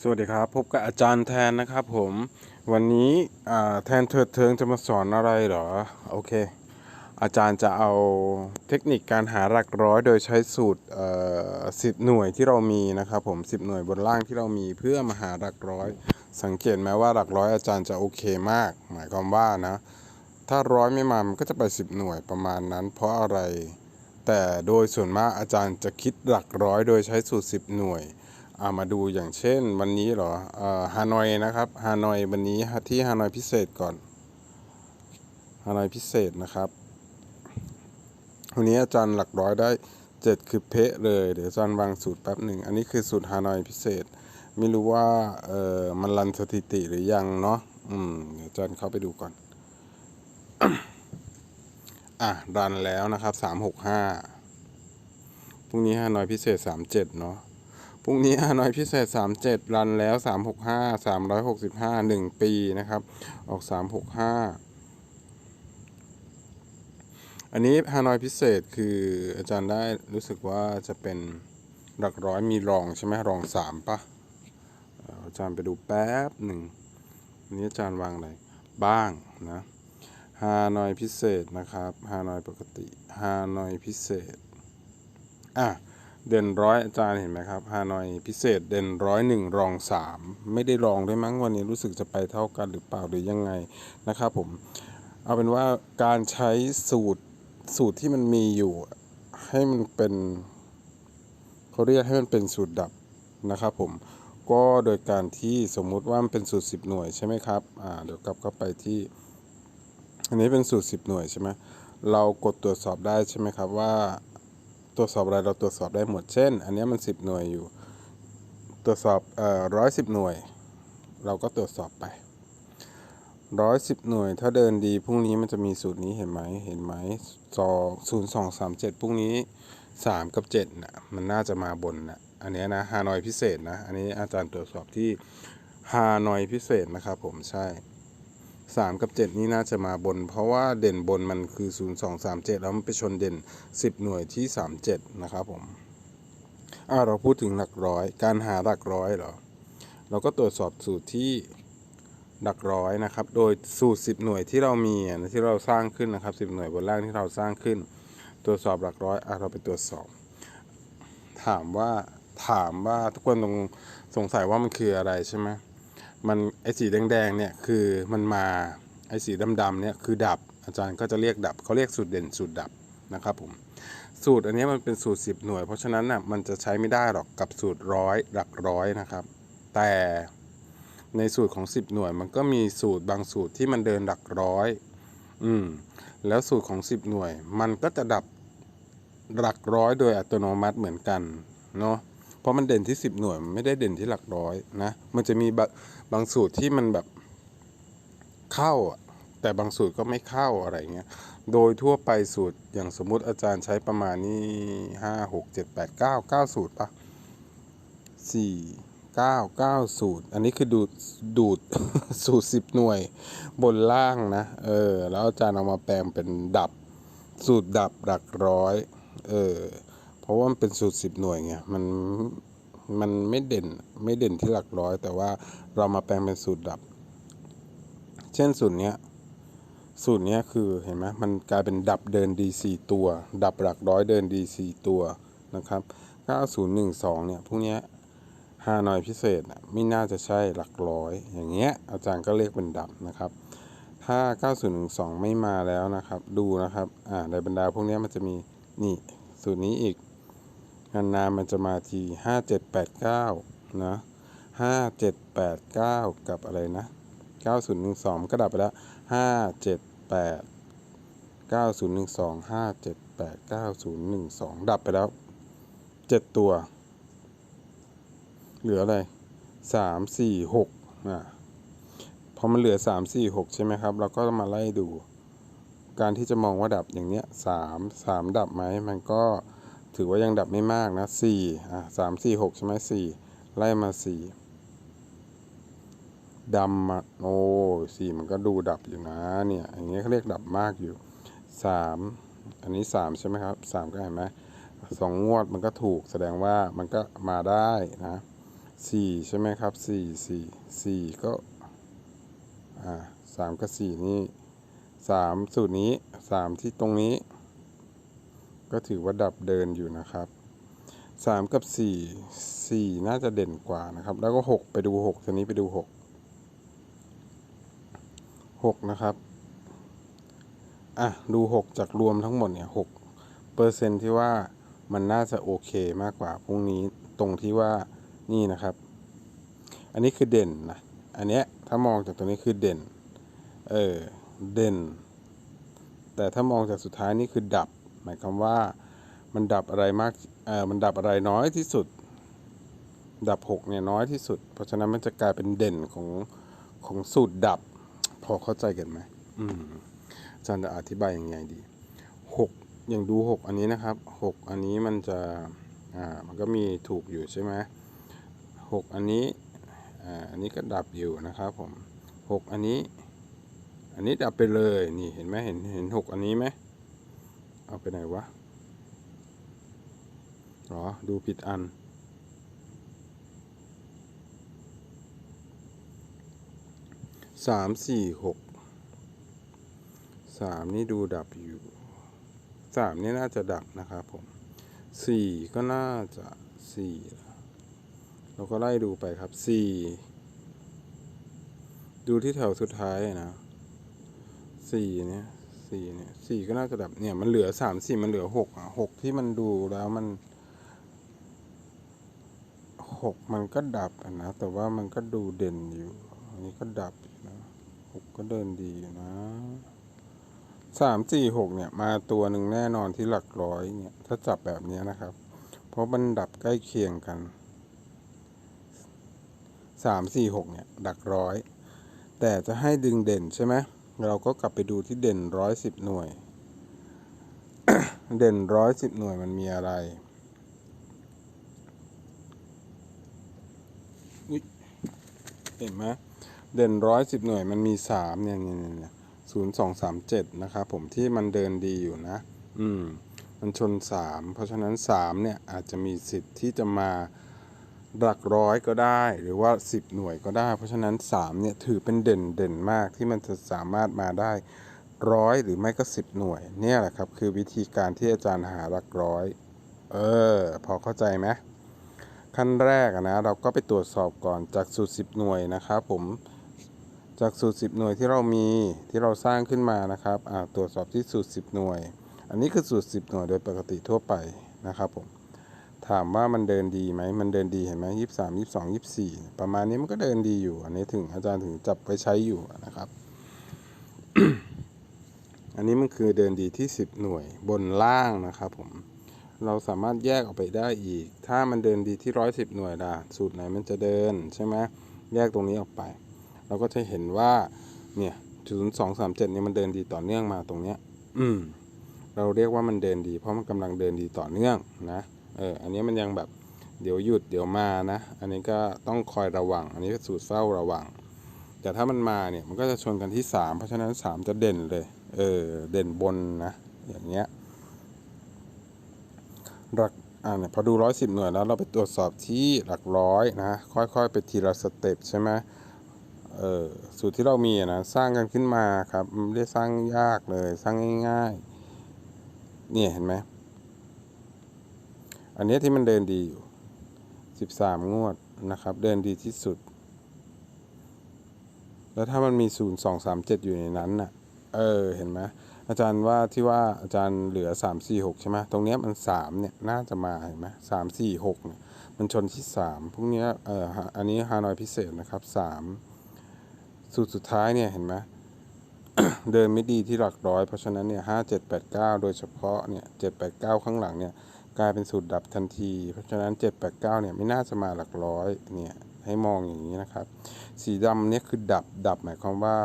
สวัสดีครับ พบกับอาจารย์แทนนะครับผมวันนี้แทนเถิดเทิงจะมาสอนอะไรเหรอ โอเค อาจารย์จะเอาเทคนิคการหาหลักร้อยโดยใช้สูตรสิบหน่วยที่เรามีนะครับผมสิบหน่วยบนล่างที่เรามีเพื่อมาหาหลักร้อย สังเกตไหมว่าหลักร้อยอาจารย์จะโอเคมาก หมายความว่านะ ถ้าร้อยไม่มามันก็จะไปสิบหน่วยประมาณนั้น เพราะอะไร แต่โดยส่วนมากอาจารย์จะคิดหลักร้อยโดยใช้สูตรสิบหน่วย อามาดูอย่างเช่นวันนี้เหรอเอ่อฮานอยนะครับฮานอยวันนี้ที่ฮานอยพิเศษก่อนฮานอยพิเศษนะครับวันนี้อาจารย์หลักร้อยได้เจ็ดคือเพะเลย เดี๋ยวอาจารย์วางสูตรแป๊บหนึ่งอันนี้คือสูตรฮานอยพิเศษ ไม่รู้ว่าเออมันรันสถิติหรือยังเนาะอืมเดี๋ยวอาจารย์เข้าไปดูก่อนอะรันแล้วนะครับสามหกห้าพรุ่งนี้ฮานอยพิเศษสามเจ็ดเนาะ พรุ่งนี้ฮานอยพิเศษ 37 รันแล้ว 365 365 1 ปีนะครับ ออก 365 อันนี้ฮานอยพิเศษคืออาจารย์ได้รู้สึกว่าจะเป็นหลักร้อยมีรองใช่ไหมรองสามปะเอ่ออาจารย์ไปดูแป๊บหนึ่งอันนี้อาจารย์วางอะไรบ้างนะฮานอยพิเศษนะครับฮานอยปกติฮานอยพิเศษอะ เด่นร้อยอาจารย์เห็นไหมครับฮานอยพิเศษเด่นร้อยหนึ่งรองสามไม่ได้รองด้วยมั้งวันนี้รู้สึกจะไปเท่ากันหรือเปล่าหรือยังไงนะครับผมเอาเป็นว่าการใช้สูตรสูตรที่มันมีอยู่ ให้มันเป็นเขาเรียกให้มันเป็นสูตรดับนะครับผมก็โดยการที่สมมุติว่ามันเป็นสูตร 10 หน่วยใช่ไหมครับอ่าเดี๋ยวกลับเข้าไปที่ อันนี้เป็นสูตร 10 หน่วยใช่ไหมเรากดตรวจสอบได้ใช่ไหมครับว่า ตรวจสอบอะไรเราตรวจสอบได้หมด เช่น อันนี้มัน 10 หน่วยอยู่ ตรวจสอบเอ่อร้อยสิบหน่วย เราก็ตรวจสอบไปร้อยสิบหน่วย ถ้าเดินดีพรุ่งนี้มันจะมีสูตรนี้เห็นไหมเห็นไหมสองศูนย์สองสามเจ็ดพรุ่งนี้สามกับเจ็ดน่ะมันน่าจะมาบนน่ะอันนี้นะฮานอยพิเศษนะ อันนี้อาจารย์ตรวจสอบที่ฮานอยพิเศษนะครับผมใช่ สามกับเจ็ดนี่น่าจะมาบน เพราะว่าเด่นบนมันคือศูนย์สองสามเจ็ดแล้วมันไปชนเด่นสิบหน่วยที่สามเจ็ดนะครับผมอ่าเราพูดถึงหลักร้อย การหาหลักร้อยเหรอ เราก็ตรวจสอบสูตรที่หลักร้อยนะครับ โดยสูตรสิบหน่วยที่เรามีที่เราสร้างขึ้นนะครับสิบหน่วยบนล่างที่เราสร้างขึ้น ตรวจสอบหลักร้อยอะเราไปตรวจสอบ ถามว่าถามว่าทุกคนตรงสงสัยว่ามันคืออะไรใช่ไหม มันไอสีแดงๆเนี่ยคือมันมาไอสีดำๆเนี่ยคือดับ อาจารย์ก็จะเรียกดับเขาเรียกสูตรเด่นสูตรดับนะครับผมสูตรอันนี้มันเป็นสูตร 10 หน่วย เพราะฉะนั้นน่ะมันจะใช้ไม่ได้หรอกกับสูตรร้อยหลักร้อยนะครับ แต่ในสูตรของ 10 หน่วย มันก็มีสูตรบางสูตรที่มันเดินหลักร้อย อืมแล้วสูตรของ 10 หน่วย มันก็จะดับหลักร้อยโดยอัตโนมัติเหมือนกันเนาะ เพราะมันเด่นที่ 10 หน่วยมไม่ได้เด่นที่หลักร้อยนะ มันจะมีบบางสูตรที่มันแบบเข้าแต่บางสูตรก็ไม่เข้าอะไรเงี้ย โดยทั่วไปสูตรอย่างสมมุติอาจารย์ใช้ประมาณนี้ห้าหกเจ็ดแปดเก้าเก้าสูตรปะสี่เก้าเก้าสูตร อันนี้คือดูดดูดสูตรสิบหน่วยบนล่างนะ เออ แล้วอาจารย์เอามาแปลงเป็นดับ สูตรดับหลักร้อย เออ เพราะว่ามันเป็นสูตรสิบหน่วยไงมันมันไม่เด่นไม่เด่นที่หลักร้อย แต่ว่าเรามาแปลงเป็นสูตรดับ เช่นสูตรเนี้ยสูตรเนี้ยคือเห็นไหมมันกลายเป็นดับเดินดีสี่ตัว ดับหลักร้อยเดินดีสี่ตัวนะครับ 9012 เนี่ยพวกเนี้ยฮานอยพิเศษน่ะไม่น่าจะใช่หลักร้อย อย่างเงี้ยอาจารย์ก็เรียกเป็นดับนะครับ ถ้า 9012 ไม่มาแล้วนะครับ ดูนะครับอ่าในบรรดาพวกเนี้ยมันจะมีนี่สูตรนี้อีก นานๆมันจะมาทีห้าเจ็ดแปดเก้านะห้าเจ็ดแปดเก้ากับอะไรนะเก้าศูนย์หนึ่งสองก็ดับไปแล้วห้าเจ็ดแปดเก้าศูนย์หนึ่งสองห้าเจ็ดแปดเก้าศูนย์หนึ่งสองดับไปแล้วเจ็ดตัว เหลืออะไรสามสี่หกอะพอมันเหลือสามสี่หกใช่ไหมครับ เราก็มาไล่ดู การที่จะมองว่าดับอย่างเนี้ยสามสามดับไหมมันก็ ถือว่ายังดับไม่มากนะ4อะ3 4 6ใช่ไหม4ไล่มา4ดำอะโอ้สี่มันก็ดูดับอยู่นะเนี่ยอย่างเงี้ยเขาเรียกดับมากอยู่สามอันนี้สามใช่ไหมครับสามก็เห็นไหมสองงวดมันก็ถูกแสดงว่ามันก็มาได้นะสี่ใช่ไหมครับสี่สี่สี่ก็อ่าสามกับสี่นี่สามสูตรนี้สามที่ตรงนี้ ก็ถือว่าดับเดินอยู่นะครับสามกับสี่สี่น่าจะเด่นกว่านะครับ แล้วก็หกไปดูหกทีนี้ไปดูหกหกนะครับอะดูหกจากรวมทั้งหมดเนี่ยหกเปอร์เซ็นที่ว่ามันน่าจะโอเคมากกว่าพรุ่งนี้ตรงที่ว่านี่นะครับ อันนี้คือเด่นนะ อันเนี้ยถ้ามองจากตรงนี้คือเด่น เออ เด่น แต่ถ้ามองจากสุดท้ายนี่คือดับ หมายความว่ามันดับอะไรมากเออมันดับอะไรน้อยที่สุด ดับหกเนี่ยน้อยที่สุด เพราะฉะนั้นมันจะกลายเป็นเด่นของของสูตรดับ พอเข้าใจกันไหมอืมอาจารย์จะอธิบายยังไงดีหกอย่างดูหกอันนี้นะครับหกอันนี้มันจะอ่ามันก็มีถูกอยู่ใช่ไหมหกอันนี้อ่าอันนี้ก็ดับอยู่นะครับผมหกอันนี้ อันนี้ดับไปเลยนี่เห็นไหมเห็นเห็นหกอันนี้ไหม เอาไปไหนวะอ๋อดูผิดอัน สามสี่หก สามนี่ดูดับอยู่ สามนี่น่าจะดับนะครับผม สี่ก็น่าจะสี่เราก็ไล่ดูไปครับสี่ดูที่แถวสุดท้ายนะสี่เนี่ย สี่เนี่ยสี่ก็น่าจะดับเนี่ยมันเหลือสามสี่มันเหลือหกอะหกที่มันดูแล้วมันหกมันก็ดับนะแต่ว่ามันก็ดูเด่นอยู่ อันนี้ก็ดับนะหกก็เดินดีอยู่นะสามสี่หกเนี่ย มาตัวหนึ่งแน่นอนที่หลักร้อยเนี่ยถ้าจับแบบนี้นะครับ เพราะมันดับใกล้เคียงกันสามสี่หกเนี่ย ดักร้อย แต่จะให้ดึงเด่นใช่ไหม เราก็กลับไปดูที่เด่นร้อยสิบหน่วย เด่นร้อยสิบหน่วยมันมีอะไรเห็นไหมเด่นร้อยสิบหน่วยมันมีสามเนี่ยเนี่ยเนี่ยศูนย์สองสามเจ็ดนะครับผมที่มันเดินดีอยู่นะ อืม มันชนสามเพราะฉะนั้นสามเนี่ยอาจจะมีสิทธิ์ที่จะมา หลักร้อยก็ได้หรือว่าสิบหน่วยก็ได้ เพราะฉะนั้นสามเนี่ยถือเป็นเด่นเด่นมากที่มันจะสามารถมาได้ร้อยหรือไม่ก็สิบหน่วย เนี่ยแหละครับ คือวิธีการที่อาจารย์หาหลักร้อย เออ พอเข้าใจไหมขั้นแรกนะเราก็ไปตรวจสอบก่อนจากสูตรสิบหน่วยนะครับผมจากสูตรสิบหน่วยที่เรามีที่เราสร้างขึ้นมานะครับอ่าตรวจสอบที่สูตรสิบหน่วย อันนี้คือสูตรสิบหน่วยโดยปกติทั่วไปนะครับผม ถามว่ามันเดินดีไหม มันเดินดีเห็นไหมยี่สามยี่สองยี่สี่ประมาณนี้มันก็เดินดีอยู่ อันนี้ถึงอาจารย์ถึงจับไปใช้อยู่นะครับ อันนี้มันคือเดินดีที่สิบหน่วยบนล่างนะครับผม เราสามารถแยกออกไปได้อีก ถ้ามันเดินดีที่ร้อยสิบหน่วยล่ะ สูตรไหนมันจะเดินใช่ไหมแยกตรงนี้ออกไป เราก็จะเห็นว่า เนี่ยศูนย์สองสามเจ็ดนี่มันเดินดีต่อเนื่องมาตรงเนี้ย อืม เราเรียกว่ามันเดินดี เพราะมันกำลังเดินดีต่อเนื่องนะ เอออันนี้มันยังแบบเดี๋ยวหยุดเดี๋ยวมานะ อันนี้ก็ต้องคอยระวัง อันนี้สูตรเฝ้าระวัง แต่ถ้ามันมาเนี่ยมันก็จะชนกันที่สามเพราะฉะนั้นสามจะเด่นเลย เออเด่นบนนะ อย่างเงี้ยหลักอ่าเนี่ยพอดูร้อยสิบหน่วยแล้วเราไปตรวจสอบที่หลักร้อยนะ ค่อยๆ ไปทีละสเต็ปใช่ไหมเออสูตรที่เรามีนะสร้างกันขึ้นมาครับไม่ได้สร้างยากเลยสร้างง่ายๆเนี่ยเห็นไหม อันนี้ที่มันเดินดีอยู่ 13 งวดนะครับ เดินดีที่สุด แล้วถ้ามันมี 0 2 3 7 อยู่ในนั้นน่ะ เออ เห็นไหมอาจารย์ว่าที่ว่าอาจารย์เหลือ 3 4 6 ใช่ไหมตรงเนี้ยมัน 3 เนี่ย น่าจะมาเห็นไหม3 4 6เนี่ยมันชนที่ 3 พวกนี้เอออันนี้ฮานอยพิเศษนะครับ 3 สูตรสุดท้ายเนี่ยเห็นไหมเดินไม่ดีที่หลักร้อย เพราะฉะนั้นเนี่ยห้าเจ็ดแปดเก้าโดยเฉพาะเนี่ยเจ็ดแปดเก้าข้างหลังเนี่ย กลายเป็นสูตรดับทันที เพราะฉะนั้น 789 เนี่ยไม่น่าจะมาหลักร้อยเนี่ยให้มองอย่างนี้นะครับ สีดำเนี่ยคือดับดับหมายความว่า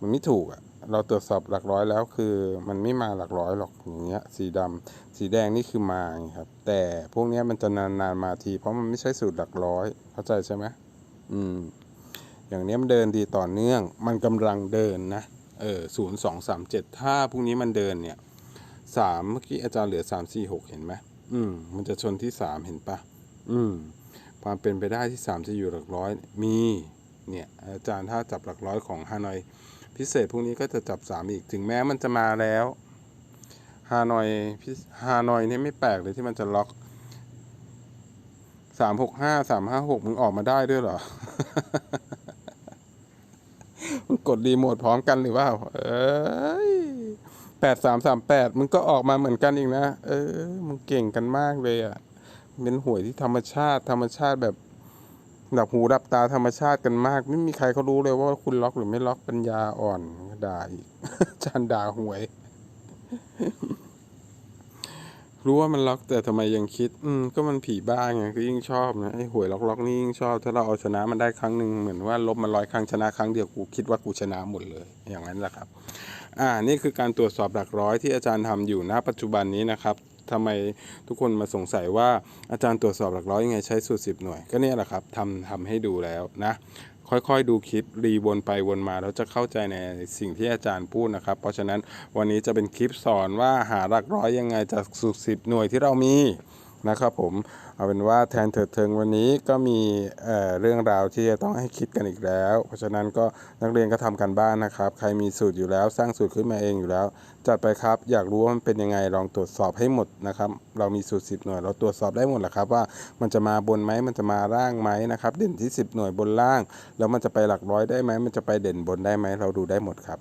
มันไม่ถูกอะ่ะเราตรวจสอบหลักร้อยแล้วคือมันไม่มาหลักร้อยหรอกอย่างเงี้ยสีดำสีแดงนี่คือมาครับ แต่พวกนี้มันจะนานๆมาที เพราะมันไม่ใช่สูตรหลักร้อย เข้าใจใช่ไหมอืม อย่างนี้มันเดินดีต่อเนื่อง มันกำลังเดินนะเออศูนย์สองสามเจ็ดถ้าพรุ่งนี้มันเดินเนี่ยสามเมื่อกี้อาจารย์เหลือสามสี่หกเห็นไหม อืม มันจะชนที่สามเห็นปะอืม ความเป็นไปได้ที่สามจะอยู่หลักร้อย มี เนี่ย อาจารย์ถ้าจับหลักร้อยของฮานอย พิเศษพวกนี้ก็จะจับสามอีก ถึงแม้มันจะมาแล้วฮานอยพิฮานอยเนี่ยไม่แปลกเลยที่มันจะล็อกสามหกห้าสามห้าหกมึงออกมาได้ด้วยเหรอ มึงกดรีโมทพร้อมกันหรือเปล่า เอ้ย แปดสามสามแปดมึงก็ออกมาเหมือนกันอีกนะ เออ มึงเก่งกันมากเลยอะ เป็นหวยที่ธรรมชาติธรรมชาติแบบดับหูดับตาธรรมชาติกันมาก ไม่มีใครเขารู้เลยว่าคุณล็อกหรือไม่ล็อกปัญญาอ่อนด่าอีกจานด่าหวย รู้ว่ามันล็อกแต่ทำไมยังคิด อืมก็มันผีบ้าไงก็ยิ่งชอบนะไอ้หวยล็อกล็อกนี่ยิ่งชอบ ถ้าเราเอาชนะมันได้ครั้งหนึ่งเหมือนว่าลบมันร้อยครั้งชนะครั้งเดียวกูคิดว่ากูชนะหมดเลย อย่างนั้นแหละครับ อ่า นี่คือการตรวจสอบหลักร้อยที่อาจารย์ทำอยู่ณปัจจุบันนี้นะครับทำไมทุกคนมาสงสัยว่าอาจารย์ตรวจสอบหลักร้อยยังไงใช้สูตรสิบหน่วย ก็เนี่ยแหละครับทำทำให้ดูแล้วนะ ค่อยๆ ดูคลิปรีวนไปวนมาแล้วจะเข้าใจในสิ่งที่อาจารย์พูดนะครับ เพราะฉะนั้นวันนี้จะเป็นคลิปสอนว่าหาหลักร้อยยังไงจากสูตรสิบหน่วยที่เรามี นะครับผมเอาเป็นว่าแทนเถิดเทิงวันนี้ก็มีเเรื่องราวที่จะต้องให้คิดกันอีกแล้ว เพราะฉะนั้นก็นักเรียนก็ทำกันบ้านนะครับ ใครมีสูตรอยู่แล้วสร้างสูตรขึ้นมาเองอยู่แล้ว จัดไปครับ อยากรู้ว่ามันเป็นยังไงลองตรวจสอบให้หมดนะครับ เรามีสูตร 10 หน่วย เราตรวจสอบได้หมดแหละครับว่ามันจะมาบนไหมมันจะมาล่างไหมนะครับ เด่นที่ 10 หน่วยบนล่าง แล้วมันจะไปหลักร้อยได้ไหมมันจะไปเด่นบนได้ไหมเราดูได้หมดครับ